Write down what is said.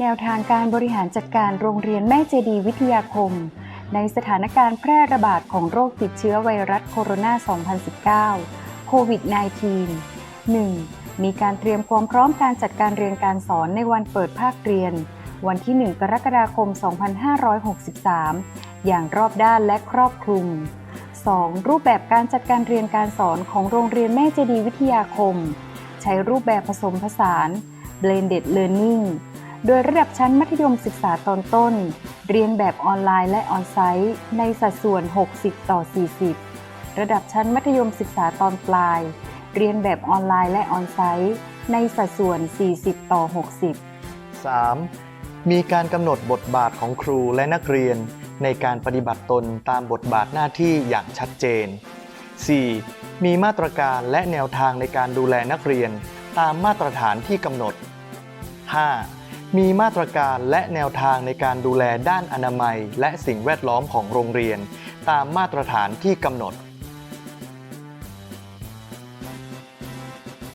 แนวทางการบริหารจัดการโรงเรียนแม่เจดีย์วิทยาคม ในสถานการณ์แพร่ระบาดของโรคติดเชื้อไวรัสโคโรนา 2019 โควิด -19 1. มีการเตรียมความพร้อมการจัดการเรียนการสอนในวันเปิดภาคเรียน วันที่ 1 กรกฎาคม 2563 อย่างรอบด้านและครอบคลุม 2. รูปแบบการจัดการเรียนการสอนของโรงเรียนแม่เจดีย์วิทยาคม ใช้รูปแบบผสมผสาน blended learning โดยระดับชั้นมัธยมศึกษาตอนต้น เรียนแบบออนไลน์และออนไซต์ ในสัดส่วน 60 ต่อ 40 ระดับชั้นมัธยมศึกษาตอนปลาย เรียนแบบออนไลน์และออนไซต์ ในสัดส่วน 40 ต่อ 60 3. มีการกำหนดบทบาทของครูและนักเรียน ในการปฏิบัติตนตามบทบาทหน้าที่อย่างชัดเจน 4. มีมาตรการและแนวทางในการดูแลนักเรียน ตามมาตรฐานที่กำหนด 5. มีมาตรการและแนวทางในการดูแลด้านอนามัย และสิ่งแวดล้อมของโรงเรียน ตามมาตรฐานที่กำหนด